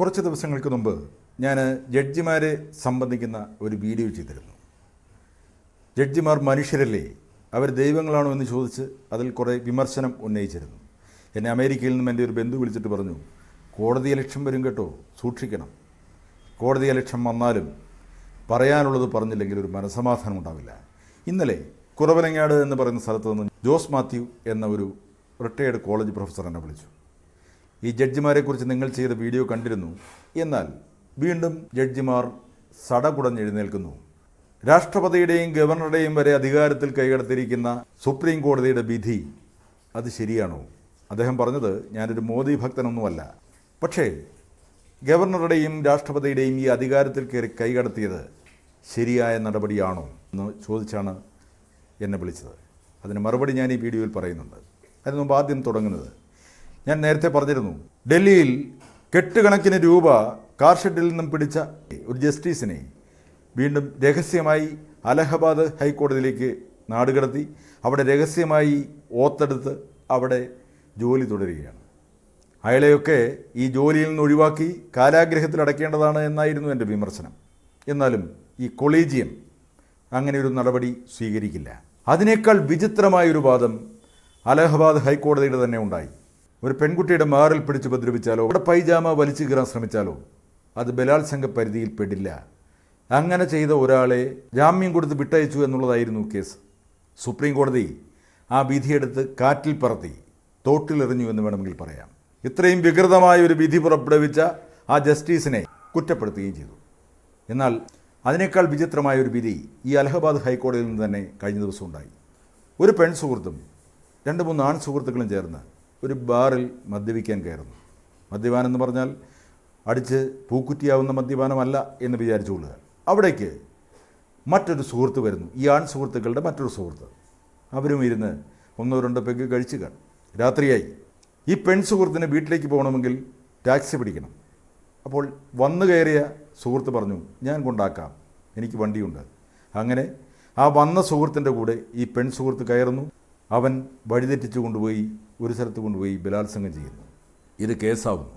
കുറച്ച് ദിവസങ്ങൾക്ക് മുമ്പ് ഞാൻ ജഡ്ജിമാരെ സംബന്ധിക്കുന്ന ഒരു വീഡിയോ ചെയ്തിരുന്നു. ജഡ്ജിമാർ മനുഷ്യരല്ലേ? അവർ ദൈവങ്ങളാണോ എന്ന് ചോദിച്ച് അതിൽ കുറേ വിമർശനം ഉന്നയിച്ചിരുന്നു. എന്നെ അമേരിക്കയിൽ നിന്നും എന്റെ ഒരു ബന്ധു വിളിച്ചിട്ട് പറഞ്ഞു കോടതി ലക്ഷ്യം വരും കേട്ടോ സൂക്ഷിക്കണം. കോടതി ലക്ഷ്യം വന്നാലും പറയാനുള്ളത് പറഞ്ഞില്ലെങ്കിൽ ഒരു മനസമാധാനം ഉണ്ടാവില്ല. ഇന്നലെ കുറവനങ്ങാട് എന്ന് പറയുന്ന സ്ഥലത്ത് നിന്ന് ജോസ് മാത്യു എന്ന ഒരു റിട്ടയേർഡ് കോളേജ് പ്രൊഫസർ എന്നെ വിളിച്ചു. ഈ ജഡ്ജിമാരെക്കുറിച്ച് നിങ്ങൾ ചെയ്ത വീഡിയോ കണ്ടിരുന്നു. എന്നാൽ വീണ്ടും ജഡ്ജിമാർ സടകുടഞ്ഞെഴുന്നേൽക്കുന്നു. രാഷ്ട്രപതിയുടെയും ഗവർണറുടെയും വരെ അധികാരത്തിൽ കൈകടത്തിയിരിക്കുന്ന സുപ്രീം കോടതിയുടെ വിധി അത് ശരിയാണോ? അദ്ദേഹം പറഞ്ഞത് ഞാനൊരു മോദി ഭക്തനൊന്നുമല്ല. പക്ഷേ ഗവർണറുടെയും രാഷ്ട്രപതിയുടെയും ഈ അധികാരത്തിൽ കയറി കൈകടത്തിയത് ശരിയായ നടപടിയാണോ എന്ന് ചോദിച്ചാണ് എന്നെ വിളിച്ചത്. അതിന് മറുപടി ഞാൻ ഈ വീഡിയോയിൽ പറയുന്നുണ്ട്. അതിന് മുമ്പ് ആദ്യം തുടങ്ങുന്നത് ഞാൻ നേരത്തെ പറഞ്ഞിരുന്നു. ഡൽഹിയിൽ കെട്ടുകണക്കിന് രൂപ കാർഷെഡിൽ നിന്നും പിടിച്ച ഒരു ജസ്റ്റിസിനെ വീണ്ടും രഹസ്യമായി അലഹബാദ് ഹൈക്കോടതിയിലേക്ക് നാടുകടത്തി അവിടെ രഹസ്യമായി ഓത്തെടുത്ത് അവിടെ ജോലി തുടരുകയാണ്. അയാളെയൊക്കെ ഈ ജോലിയിൽ നിന്ന് ഒഴിവാക്കി കാലാഗ്രഹത്തിൽ അടയ്ക്കേണ്ടതാണ് എന്നായിരുന്നു എന്റെ വിമർശനം. എന്നാലും ഈ കൊളീജിയം അങ്ങനെ ഒരു നടപടി സ്വീകരിക്കില്ല. അതിനേക്കാൾ വിചിത്രമായൊരു വാദം അലഹബാദ് ഹൈക്കോടതിയുടെ തന്നെ ഉണ്ടായി. ഒരു പെൺകുട്ടിയുടെ മാറിൽ പിടിച്ച് ഉപദ്രവിച്ചാലോ? അവിടെ പൈജാമ വലിച്ചു കീറാൻ ശ്രമിച്ചാലോ? അത് ബലാത്സംഗ പരിധിയിൽ പെടില്ല. അങ്ങനെ ചെയ്ത ഒരാളെ ജാമ്യം കൊടുത്ത് വിട്ടയച്ചു എന്നുള്ളതായിരുന്നു കേസ്. സുപ്രീം കോടതി ആ വിധിയെടുത്ത് കാറ്റിൽ പറത്തി തോട്ടിലെറിഞ്ഞു എന്ന് വേണമെങ്കിൽ പറയാം. ഇത്രയും വികൃതമായ ഒരു വിധി പുറപ്പെടുവിച്ച ആ ജസ്റ്റിസിനെ കുറ്റപ്പെടുത്തുകയും ചെയ്തു. എന്നാൽ അതിനേക്കാൾ വിചിത്രമായ ഒരു വിധി ഈ അലഹബാദ് ഹൈക്കോടതിയിൽ നിന്ന് തന്നെ കഴിഞ്ഞ ദിവസം ഉണ്ടായി. ഒരു പെൺ സുഹൃത്തും രണ്ട് മൂന്ന് ആൺ സുഹൃത്തുക്കളും ചേർന്ന് ഒരു ബാറിൽ മദ്യപിക്കാൻ കയറുന്നു. മദ്യപാനം എന്ന് പറഞ്ഞാൽ അടിച്ച് പൂക്കുറ്റിയാവുന്ന മദ്യപാനമല്ല എന്ന് വിചാരിച്ചുകൊള്ളുക അവിടേക്ക് മറ്റൊരു സുഹൃത്ത് വരുന്നു. ഈ ആൺ സുഹൃത്തുക്കളുടെ മറ്റൊരു സുഹൃത്ത്. അവരും ഇരുന്ന് ഒന്നോ രണ്ടോ പെഗ് കഴിച്ചു കാണും. രാത്രിയായി. ഈ പെൺ സുഹൃത്തിന് വീട്ടിലേക്ക് പോകണമെങ്കിൽ ടാക്സി പിടിക്കണം. അപ്പോൾ വന്നു കയറിയ സുഹൃത്ത് പറഞ്ഞു ഞാൻ കൊണ്ടാക്കാം. എനിക്ക് വണ്ടിയുണ്ട്. അങ്ങനെ ആ വന്ന സുഹൃത്തിന്റെ കൂടെ ഈ പെൺ സുഹൃത്ത് കയറുന്നു. അവൻ വഴിതെറ്റിച്ചു കൊണ്ടുപോയി ഒരു സ്ഥലത്ത് കൊണ്ടുപോയി ബലാത്സംഗം ചെയ്യുന്നു. ഇത് കേസാവുന്നു.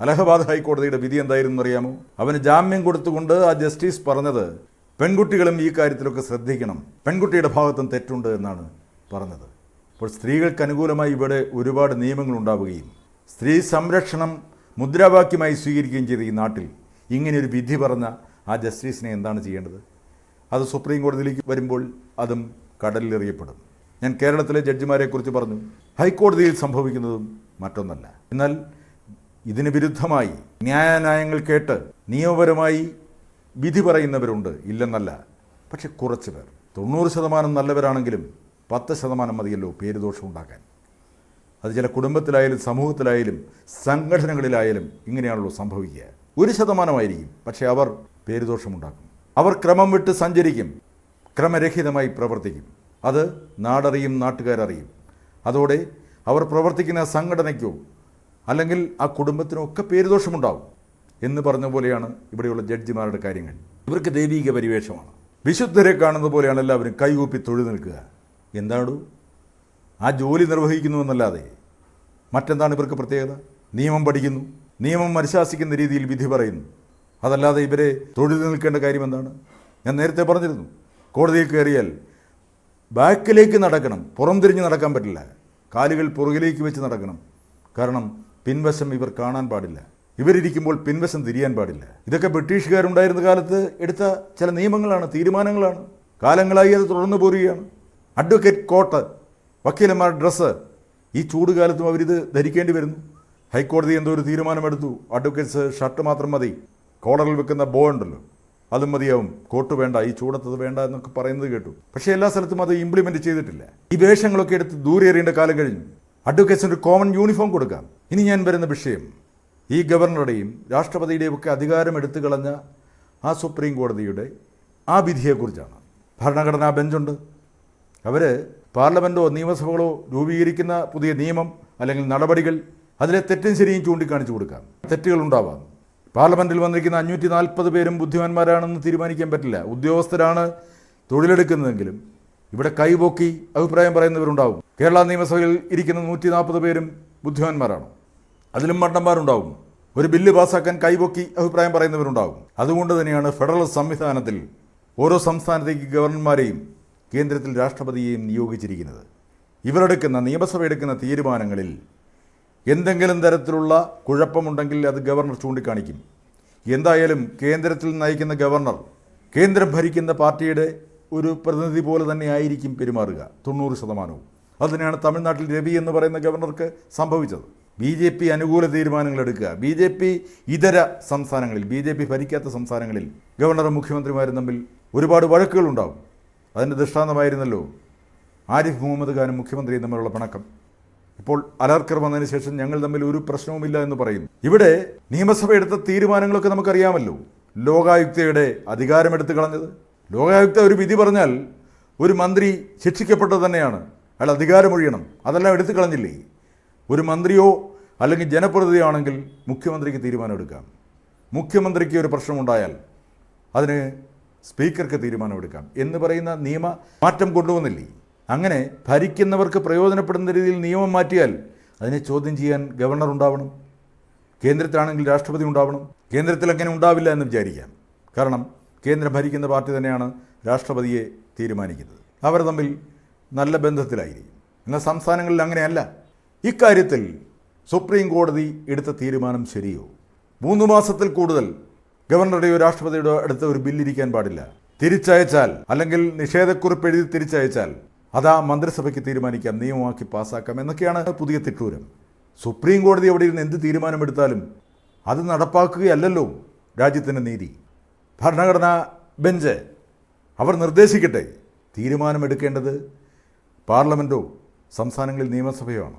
അലഹബാദ് ഹൈക്കോടതിയുടെ വിധി എന്തായിരുന്നു അറിയാമോ? അവന് ജാമ്യം കൊടുത്തുകൊണ്ട് ആ ജസ്റ്റിസ് പറഞ്ഞത് പെൺകുട്ടികളും ഈ കാര്യത്തിലൊക്കെ ശ്രദ്ധിക്കണം. പെൺകുട്ടിയുടെ ഭാഗത്തും തെറ്റുണ്ട് എന്നാണ് പറഞ്ഞത്. അപ്പോൾ സ്ത്രീകൾക്ക് അനുകൂലമായി ഇവിടെ ഒരുപാട് നിയമങ്ങൾ ഉണ്ടാവുകയും സ്ത്രീ സംരക്ഷണം മുദ്രാവാക്യമായി സ്വീകരിക്കുകയും ചെയ്ത ഈ നാട്ടിൽ ഇങ്ങനെ ഒരു വിധി പറഞ്ഞ ആ ജസ്റ്റിസിനെ എന്താണ് ചെയ്യേണ്ടത്? അത് സുപ്രീം കോടതിയിലേക്ക് വരുമ്പോൾ അതും കടലിലെറിയപ്പെടും. ഞാൻ കേരളത്തിലെ ജഡ്ജിമാരെക്കുറിച്ച് പറഞ്ഞു. ഹൈക്കോടതിയിൽ സംഭവിക്കുന്നതും മറ്റൊന്നല്ല. എന്നാൽ ഇതിന് വിരുദ്ധമായി ന്യായാന്യായങ്ങൾ കേട്ട് നിയമപരമായി വിധി പറയുന്നവരുണ്ട് ഇല്ലെന്നല്ല. പക്ഷെ കുറച്ച് പേർ തൊണ്ണൂറ് ശതമാനം നല്ലവരാണെങ്കിലും പത്ത് ശതമാനം മതിയല്ലോ പേരുദോഷം ഉണ്ടാക്കാൻ. അത് ചില കുടുംബത്തിലായാലും സമൂഹത്തിലായാലും സംഘടനകളിലായാലും ഇങ്ങനെയാണല്ലോ സംഭവിക്കുക. ഒരു ശതമാനമായിരിക്കും പക്ഷേ അവർ പേരുദോഷമുണ്ടാക്കും അവർ ക്രമം വിട്ട് സഞ്ചരിക്കും ക്രമരഹിതമായി പ്രവർത്തിക്കും. അത് നാടറിയും നാട്ടുകാരറിയും. അതോടെ അവർ പ്രവർത്തിക്കുന്ന സംഘടനയ്ക്കോ അല്ലെങ്കിൽ ആ കുടുംബത്തിനോ ഒക്കെ പേരുദോഷമുണ്ടാവും എന്ന് പറഞ്ഞ പോലെയാണ് ഇവിടെയുള്ള ജഡ്ജിമാരുടെ കാര്യങ്ങൾ. ഇവർക്ക് ദൈവീക പരിവേഷമാണ്. വിശുദ്ധരെ കാണുന്ന പോലെയാണ് എല്ലാവരും കൈകൂപ്പി തൊഴിൽ നിൽക്കുക. എന്താണു ആ ജോലി നിർവഹിക്കുന്നു എന്നല്ലാതെ മറ്റെന്താണ് ഇവർക്ക് പ്രത്യേകത? നിയമം പഠിക്കുന്നു. നിയമം അനുശാസിക്കുന്ന രീതിയിൽ വിധി പറയുന്നു. അതല്ലാതെ ഇവരെ തൊഴിൽ നിൽക്കേണ്ട കാര്യം എന്താണ്? ഞാൻ നേരത്തെ പറഞ്ഞിരുന്നു. കോടതിയിൽ കയറിയാൽ ബാക്കിലേക്ക് നടക്കണം. പുറം തിരിഞ്ഞ് നടക്കാൻ പറ്റില്ല. കാലുകൾ പുറകിലേക്ക് വെച്ച് നടക്കണം. കാരണം പിൻവശം ഇവർ കാണാൻ പാടില്ല. ഇവരിയ്ക്കുമ്പോൾ പിൻവശം തിരിയാൻ പാടില്ല. ഇതൊക്കെ ബ്രിട്ടീഷുകാരുണ്ടായിരുന്ന കാലത്ത് എടുത്ത ചില നിയമങ്ങളാണ് തീരുമാനങ്ങളാണ്. കാലങ്ങളായി അത് തുടർന്നു പോരുകയാണ്. അഡ്വക്കേറ്റ് കോട്ട് വക്കീലന്മാർ ഡ്രസ്സ്. ഈ ചൂടുകാലത്തും അവരിത് ധരിക്കേണ്ടി വരുന്നു. ഹൈക്കോടതി എന്തോ ഒരു തീരുമാനമെടുത്തു. അഡ്വക്കേറ്റ്സ് ഷർട്ട് മാത്രം മതി. കോളറിൽ വെക്കുന്ന ബോ ഉണ്ടല്ലോ. അതും മതിയാവും. കോട്ട് വേണ്ട ഈ ചൂടത്തത് വേണ്ട എന്നൊക്കെ പറയുന്നത് കേട്ടു. പക്ഷേ എല്ലാ സ്ഥലത്തും അത് ഇംപ്ലിമെന്റ് ചെയ്തിട്ടില്ല. ഈ വേഷങ്ങളൊക്കെ എടുത്ത് ദൂരെ എറിയേണ്ട കാലം കഴിഞ്ഞു. അഡ്വക്കേറ്റ്സിന് ഒരു കോമൺ യൂണിഫോം കൊടുക്കാം. ഇനി ഞാൻ വരുന്ന വിഷയം. ഈ ഗവർണറുടെയും രാഷ്ട്രപതിയുടെയും ഒക്കെ അധികാരം എടുത്തു കളഞ്ഞ ആ സുപ്രീം കോടതിയുടെ ആ വിധിയെക്കുറിച്ചാണ്. ഭരണഘടനാ ബെഞ്ചുണ്ട്. അവർ പാർലമെന്റോ നിയമസഭകളോ രൂപീകരിക്കുന്ന പുതിയ നിയമം അല്ലെങ്കിൽ നടപടികൾ അതിലെ തെറ്റും ശരിയും ചൂണ്ടിക്കാണിച്ചു കൊടുക്കാം. തെറ്റുകൾ ഉണ്ടാവാം. പാർലമെന്റിൽ വന്നിരിക്കുന്ന അഞ്ഞൂറ്റി നാൽപ്പത് പേരും ബുദ്ധിമാന്മാരാണെന്ന് തീരുമാനിക്കാൻ പറ്റില്ല. ഉദ്യോഗസ്ഥരാണ് തൊഴിലെടുക്കുന്നതെങ്കിലും ഇവിടെ കൈപോക്കി അഭിപ്രായം പറയുന്നവരുണ്ടാവും. കേരള നിയമസഭയിൽ ഇരിക്കുന്ന നൂറ്റി നാൽപ്പത് പേരും ബുദ്ധിമാന്മാരാണ്. അതിലും മണ്ടന്മാരുണ്ടാവും. ഒരു ബില്ല് പാസ്സാക്കാൻ കൈപൊക്കി അഭിപ്രായം പറയുന്നവരുണ്ടാവും. അതുകൊണ്ട് തന്നെയാണ് ഫെഡറൽ സംവിധാനത്തിൽ ഓരോ സംസ്ഥാനത്തേക്ക് ഗവർണർമാരെയും കേന്ദ്രത്തിൽ രാഷ്ട്രപതിയെയും നിയോഗിച്ചിരിക്കുന്നത്. ഇവരെടുക്കുന്ന നിയമസഭ എടുക്കുന്ന തീരുമാനങ്ങളിൽ എന്തെങ്കിലും തരത്തിലുള്ള കുഴപ്പമുണ്ടെങ്കിൽ അത് ഗവർണർ ചൂണ്ടിക്കാണിക്കും. എന്തായാലും കേന്ദ്രത്തിൽ നയിക്കുന്ന ഗവർണർ കേന്ദ്രം ഭരിക്കുന്ന പാർട്ടിയുടെ ഒരു പ്രതിനിധി പോലെ തന്നെ ആയിരിക്കും പെരുമാറുക തൊണ്ണൂറ് ശതമാനവും. അതിനാണ് തമിഴ്നാട്ടിൽ രവി എന്ന് പറയുന്ന ഗവർണർക്ക് സംഭവിച്ചത്. ബി ജെ പി അനുകൂല തീരുമാനങ്ങൾ എടുക്കുക. ബി ജെ പി ഇതര സംസ്ഥാനങ്ങളിൽ ബി ജെ പി ഭരിക്കാത്ത സംസ്ഥാനങ്ങളിൽ ഗവർണറും മുഖ്യമന്ത്രിമാരും തമ്മിൽ ഒരുപാട് വഴക്കുകളുണ്ടാവും. അതിന്റെ ദൃഷ്ടാന്തമായിരുന്നല്ലോ ആരിഫ് മുഹമ്മദ് ഖാനും മുഖ്യമന്ത്രിയും തമ്മിലുള്ള പിണക്കം. ഇപ്പോൾ അലർക്കർ വന്നതിന് ശേഷം ഞങ്ങൾ തമ്മിൽ ഒരു പ്രശ്നവുമില്ല എന്ന് പറയുന്നു. ഇവിടെ നിയമസഭ എടുത്ത തീരുമാനങ്ങളൊക്കെ നമുക്കറിയാമല്ലോ. ലോകായുക്തയുടെ അധികാരമെടുത്ത് കളഞ്ഞത്. ലോകായുക്ത ഒരു വിധി പറഞ്ഞാൽ ഒരു മന്ത്രി ശിക്ഷിക്കപ്പെട്ടത് തന്നെയാണ്. അയാൾ അധികാരമൊഴിയണം. അതെല്ലാം എടുത്തു കളഞ്ഞില്ലേ? ഒരു മന്ത്രിയോ അല്ലെങ്കിൽ ജനപ്രതിനിധിയോ ആണെങ്കിൽ മുഖ്യമന്ത്രിക്ക് തീരുമാനമെടുക്കാം. മുഖ്യമന്ത്രിക്ക് ഒരു പ്രശ്നമുണ്ടായാൽ അതിന് സ്പീക്കർക്ക് തീരുമാനമെടുക്കാം എന്ന് പറയുന്ന നിയമ മാറ്റം കൊണ്ടുവന്നില്ലേ? അങ്ങനെ ഭരിക്കുന്നവർക്ക് പ്രയോജനപ്പെടുന്ന രീതിയിൽ നിയമം മാറ്റിയാൽ അതിനെ ചോദ്യം ചെയ്യാൻ ഗവർണർ ഉണ്ടാവണം. കേന്ദ്രത്തിലാണെങ്കിൽ രാഷ്ട്രപതി ഉണ്ടാവണം. കേന്ദ്രത്തിൽ അങ്ങനെ ഉണ്ടാവില്ല എന്ന് വിചാരിക്കാം. കാരണം കേന്ദ്രം ഭരിക്കുന്ന പാർട്ടി തന്നെയാണ് രാഷ്ട്രപതിയെ തീരുമാനിക്കുന്നത്. അവർ തമ്മിൽ നല്ല ബന്ധത്തിലായിരിക്കും. എന്നാൽ സംസ്ഥാനങ്ങളിൽ അങ്ങനെയല്ല. ഇക്കാര്യത്തിൽ സുപ്രീം കോടതി എടുത്ത തീരുമാനം ശരിയോ? മൂന്ന് മാസത്തിൽ കൂടുതൽ ഗവർണറുടെയോ രാഷ്ട്രപതിയുടെയോ അടുത്ത് ഒരു ബില്ലിരിക്കാൻ പാടില്ല. തിരിച്ചയച്ചാൽ അല്ലെങ്കിൽ നിഷേധക്കുറിപ്പ് എഴുതി തിരിച്ചയച്ചാൽ അതാ മന്ത്രിസഭയ്ക്ക് തീരുമാനിക്കാം നിയമമാക്കി പാസ്സാക്കാം എന്നൊക്കെയാണ് പുതിയ തിട്ടൂരം. സുപ്രീം കോടതി എവിടെ ഇരുന്ന് എന്ത് തീരുമാനമെടുത്താലും അത് നടപ്പാക്കുകയല്ലല്ലോ രാജ്യത്തിന്റെ നീതി. ഭരണഘടനാ ബെഞ്ച് അവർ നിർദ്ദേശിക്കട്ടെ തീരുമാനമെടുക്കേണ്ടത് പാർലമെന്റോ സംസ്ഥാനങ്ങളിൽ നിയമസഭയോ ആണ്.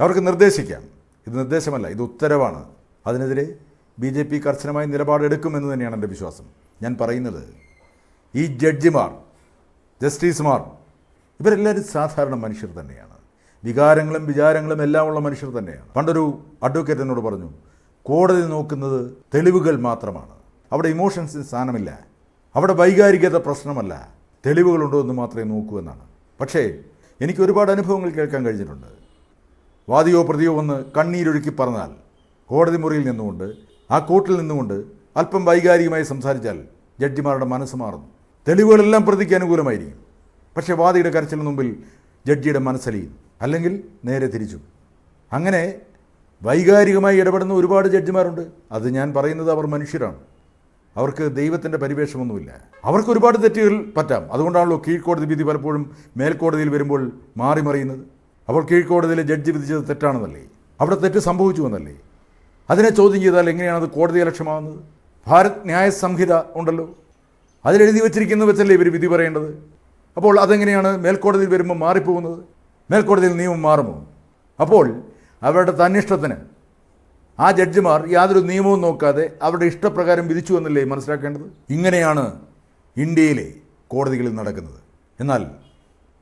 അവർക്ക് നിർദ്ദേശിക്കാം. ഇത് നിർദ്ദേശമല്ല ഇത് ഉത്തരവാണ്. അതിനെതിരെ ബി ജെ പി കർശനമായ നിലപാടെടുക്കുമെന്ന് തന്നെയാണ് എന്റെ വിശ്വാസം. ഞാൻ പറയുന്നത് ഈ ജഡ്ജിമാർ ജസ്റ്റിസുമാർ ഇവരെല്ലാവരും സാധാരണ മനുഷ്യർ തന്നെയാണ്. വികാരങ്ങളും വിചാരങ്ങളും എല്ലാം ഉള്ള മനുഷ്യർ തന്നെയാണ്. പണ്ടൊരു അഡ്വക്കേറ്റ് എന്നോട് പറഞ്ഞു കോടതി നോക്കുന്നത് തെളിവുകൾ മാത്രമാണ്. അവിടെ ഇമോഷൻസിന് സ്ഥാനമില്ല. അവിടെ വൈകാരികത പ്രശ്നമല്ല. തെളിവുകളുണ്ടോ എന്ന് മാത്രമേ നോക്കൂ എന്നാണ്. പക്ഷേ എനിക്ക് ഒരുപാട് അനുഭവങ്ങൾ കേൾക്കാൻ കഴിഞ്ഞിട്ടുണ്ട്. വാദിയോ പ്രതിയോ വന്ന് കണ്ണീരൊഴുക്കി പറഞ്ഞാൽ കോടതി മുറിയിൽ നിന്നുകൊണ്ട് ആ കോർട്ടിൽ നിന്നുകൊണ്ട് അല്പം വൈകാരികമായി സംസാരിച്ചാൽ ജഡ്ജിമാരുടെ മനസ്സ് മാറുന്നു. തെളിവുകളെല്ലാം പ്രതിക്ക് അനുകൂലമായിരിക്കും. പക്ഷേ വാദിയുടെ കരച്ചിലിന് മുമ്പിൽ ജഡ്ജിയുടെ മനസ്സലിയും അല്ലെങ്കിൽ നേരെ തിരിച്ചു. അങ്ങനെ വൈകാരികമായി ഇടപെടുന്ന ഒരുപാട് ജഡ്ജിമാരുണ്ട്. അത് ഞാൻ പറയുന്നത് അവർ മനുഷ്യരാണ്. അവർക്ക് ദൈവത്തിന്റെ പരിവേഷമൊന്നുമില്ല. അവർക്ക് ഒരുപാട് തെറ്റുകൾ പറ്റാം. അതുകൊണ്ടാണല്ലോ കീഴ്ക്കോടതി വിധി പലപ്പോഴും മേൽക്കോടതിയിൽ വരുമ്പോൾ മാറി മറിയുന്നത്. അപ്പോൾ കീഴ്ക്കോടതിയിലെ ജഡ്ജി വിധിച്ചത് തെറ്റാണെന്നല്ലേ? അവിടെ തെറ്റ് സംഭവിച്ചു എന്നല്ലേ? അതിനെ ചോദ്യം ചെയ്താൽ എങ്ങനെയാണ് അത് കോടതി ലക്ഷ്യമാകുന്നത് ഭാരത് ന്യായ സംഹിത ഉണ്ടല്ലോ. അതിലെഴുതി വച്ചിരിക്കുന്നത് വെച്ചല്ലേ ഇവർ വിധി പറയേണ്ടത്? അപ്പോൾ അതെങ്ങനെയാണ് മേൽക്കോടതിയിൽ വരുമ്പോൾ മാറിപ്പോകുന്നത്? മേൽക്കോടതിയിൽ നിയമം മാറുമോ? അപ്പോൾ അവരുടെ തന്നിഷ്ടത്തിന് ആ ജഡ്ജിമാർ യാതൊരു നിയമവും നോക്കാതെ അവരുടെ ഇഷ്ടപ്രകാരം വിധിച്ചു എന്നല്ലേ മനസ്സിലാക്കേണ്ടത്? ഇങ്ങനെയാണ് ഇന്ത്യയിലെ കോടതികളിൽ നടക്കുന്നത്. എന്നാൽ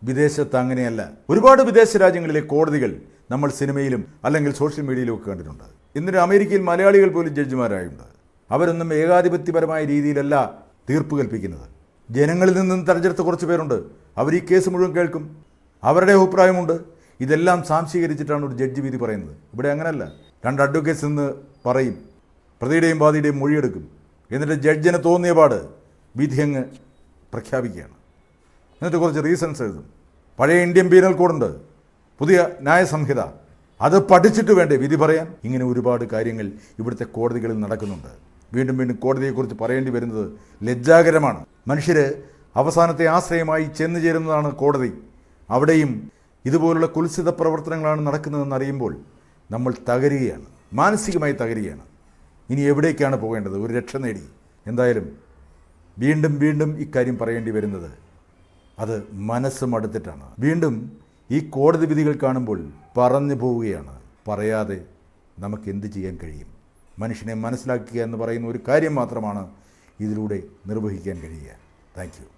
വിദേശത്ത് അങ്ങനെയല്ല. ഒരുപാട് വിദേശ രാജ്യങ്ങളിലെ കോടതികൾ നമ്മൾ സിനിമയിലും അല്ലെങ്കിൽ സോഷ്യൽ മീഡിയയിലും ഒക്കെ കണ്ടിട്ടുണ്ട്. ഇന്നൊരു അമേരിക്കയിൽ മലയാളികൾ പോലും ജഡ്ജിമാരായുണ്ട്. അവരൊന്നും ഏകാധിപത്യപരമായ രീതിയിലല്ല തീർപ്പ് കൽപ്പിക്കുന്നത്. ജനങ്ങളിൽ നിന്നും തെരഞ്ഞെടുത്ത കുറച്ച് പേരുണ്ട്. അവർ ഈ കേസ് മുഴുവൻ കേൾക്കും. അവരുടെ അഭിപ്രായമുണ്ട്. ഇതെല്ലാം സാംശീകരിച്ചിട്ടാണ് ഒരു ജഡ്ജി വിധി പറയുന്നത്. ഇവിടെ അങ്ങനെയല്ല രണ്ട് അഡ്വക്കേറ്റ്സ് നിന്ന് പറയും. പ്രതിയുടെയും വാദിയുടെയും മൊഴിയെടുക്കും. എന്നിട്ട് ജഡ്ജിന് തോന്നിയ പാട് വിധി അങ്ങ് പ്രഖ്യാപിക്കുകയാണ്. എന്നിട്ട് കുറച്ച് റീസൺസ് എഴുതും. പഴയ ഇന്ത്യൻ പീനൽ കോഡുണ്ട് പുതിയ ന്യായസംഹിത അത് പഠിച്ചിട്ട് വേണ്ടേ വിധി പറയാൻ? ഇങ്ങനെ ഒരുപാട് കാര്യങ്ങൾ ഇവിടുത്തെ കോടതികളിൽ നടക്കുന്നുണ്ട്. വീണ്ടും വീണ്ടും കോടതിയെക്കുറിച്ച് പറയേണ്ടി വരുന്നത് ലജ്ജാകരമാണ്. മനുഷ്യർ അവസാനത്തെ ആശ്രയമായി ചെന്നു ചേരുന്നതാണ് കോടതി. അവിടെയും ഇതുപോലുള്ള കുൽസിത പ്രവർത്തനങ്ങളാണ് നടക്കുന്നതെന്ന് അറിയുമ്പോൾ നമ്മൾ തകരുകയാണ്. മാനസികമായി തകരുകയാണ്. ഇനി എവിടേക്കാണ് പോകേണ്ടത്? ഒരു രക്ഷ നേടി. എന്തായാലും വീണ്ടും വീണ്ടും ഇക്കാര്യം പറയേണ്ടി വരുന്നത് അത് മനസ്സ് മടുത്തിട്ടാണ്. വീണ്ടും ഈ കോടതി വിധികൾ കാണുമ്പോൾ പറഞ്ഞു പോവുകയാണ്. പറയാതെ നമുക്ക് എന്ത് ചെയ്യാൻ കഴിയും? മനുഷ്യനെ മനസ്സിലാക്കുക എന്ന് പറയുന്ന ഒരു കാര്യം മാത്രമാണ് ഇതിലൂടെ നിർവഹിക്കാൻ കഴിയുക. താങ്ക്